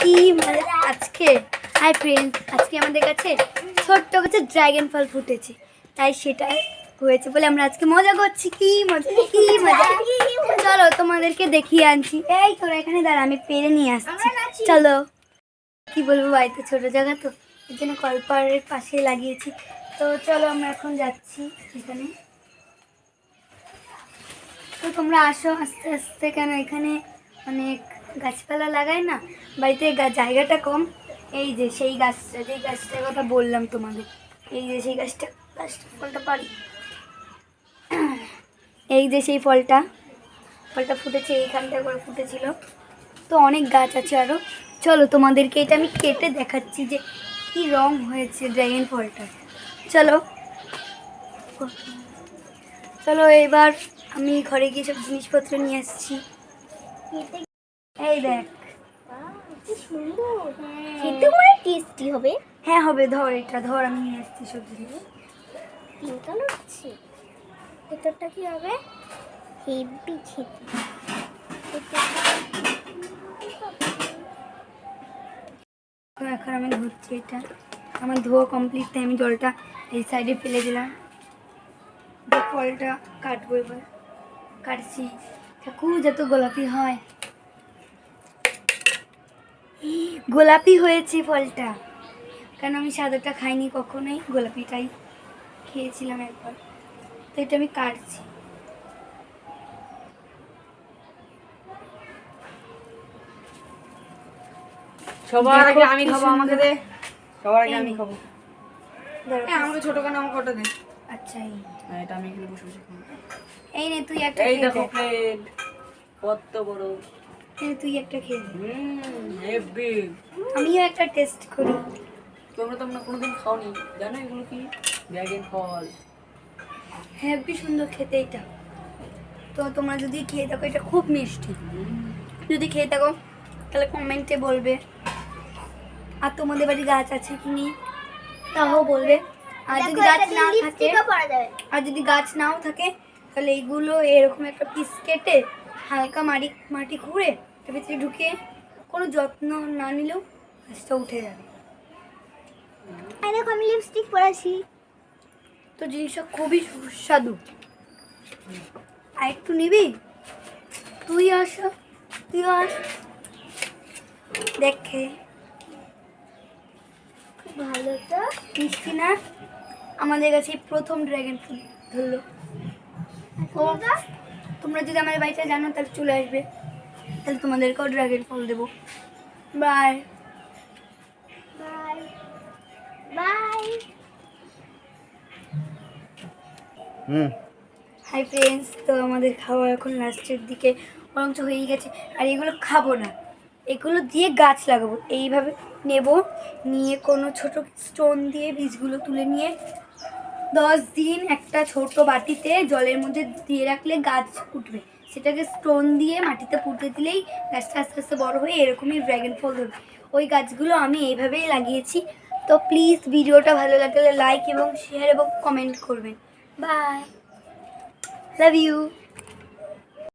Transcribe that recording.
কি মজা আজকে? হাই ফ্রেন্ডস আজকে আমাদের কাছে ছোট্ট কাছে ড্রাগন ফল ফুটেছে। তাই সেটা হয়েছে বলে আমরা আজকে মজা করছি। কি মজা কি মজা? চলো তোমাদেরকে দেখিয়ে আনছি। এই তোরা এখানে দাঁড়া আমি পেরে নিয়ে আসছি। চলো। কি বলব বাড়িতে ছোট জায়গা তো এর জন্য কলপাড়ের পাশে লাগিয়েছি। তো চলো আমরা এখন যাচ্ছি এখানে। তো তোমরা আসো আস্তে আস্তে কেন এখানে অনেক গাছপালা লাগায় না, বাড়িতে জায়গাটা কম। এই যে সেই গাছটা যেই গাছটার কথা বললাম তোমাদের। এই যে সেই গাছটা গাছটা, ফলটা পারি এই যে সেই ফলটা ফলটা ফুটেছে, এইখানটা করে ফুটেছিল। তো অনেক গাছ আছে আরও চলো তোমাদেরকে এটা আমি কেটে দেখাচ্ছি যে কি রং হয়েছে ড্রাগন ফলটা চলো। চলো এবার আমি ঘরে গিয়ে সব জিনিসপত্র নিয়ে আসছি। এই দেখ। খেতে মানে টেস্টি হবে। হ্যাঁ হবে। ধর এটা ধর আমি নিয়ে আসছি সব জিনিস পিঙ্ক কালার হচ্ছে ভেতরটা কি হবে? হেভি খেতে। এখন আমি ধুচ্ছি এটা। আমার ধোয়া কমপ্লিট তাই আমি জলটা এই সাইডে ফেলে দিলাম। ফলটা কাটবো এবার। কাটছি। ঠাকু যত গোলাপি হয়। গোলাপি হয়েছে ফলটা। কারণ আমি সাদাটা খাইনি কখনোই? গোলাপিটাই খেয়েছিলাম একবার। তো এটা আমি কাটছি। সবার আগে আমি খাব আমাকে দে। সবার আগে আমি খাব। আমাকে ছোট কেন আমাকে ওটা দে। আচ্ছা এই। হ্যাঁ এটা আমি এখানে বসে বসে খাব। এই নে তুই একটা এই দেখো প্লেট কত বড়। নে, তুই একটা খেয়ে হেভি। আমিও একটা টেস্ট করি। তোমরা তোমরা কোনোদিন খাওনি। জানো এগুলো কি? ড্রাগন ফল। হ্যাপি সুন্দর খেতে এটা। তো তোমরা যদি খেয়ে থাকো এটা খুব মিষ্টি। যদি খেয়ে থাকো তাহলে কমেন্টে বলবে। আর তোমাদের বাড়ি গাছ আছে কি নেই? তাও বলবে। আর যদি গাছ না থাকে আর যদি গাছ নাও থাকে তাহলে এইগুলো এরকম একটা পিস কেটে হালকা মাটি মাটি খুঁড়ে এর ভিতরে ঢুকিয়ে কোনো যত্ন না নিলেও গাছটা উঠে যাবে। দেখো আমি লিপস্টিক পরেছি। তো জিনিসটা খুবই সুস্বাদু। আর একটু নিবি? তুই আস তুই আস। দেখে। ভালো তো। মিষ্টি না? আমাদের কাছে প্রথম ড্রাগন ফ্রুট ধরলো। তোমরা যদি আমাদের বাড়িতে জানো তাহলে চলে আসবে। তাহলে তোমাদেরকেও ড্রাগন ফল দেবো। Bye bye bye hmm. Hi friends তো আমাদের খাওয়া এখন লাস্টের দিকে বরঞ্চ হয়েই গেছে। আর এগুলো খাব না। এগুলো দিয়ে গাছ লাগাবো। এইভাবে নেব নিয়ে কোনো ছোট স্টোন দিয়ে বীজগুলো তুলে নিয়ে দশ দিন একটা ছোট বাটিতে জলের মধ্যে দিয়ে রাখলে গাছ উঠবে। সেটাকে স্টোন দিয়ে মাটিতে পুঁতে দিলেই গাছটা আস্তে আস্তে বড়ো হয়ে এরকমই ড্র্যাগন ফল ধরবে। ওই গাছগুলো আমি এইভাবেই লাগিয়েছি। তো প্লিজ ভিডিওটা ভালো লাগলে লাইক এবং শেয়ার এবং কমেন্ট করবেন। Bye love you.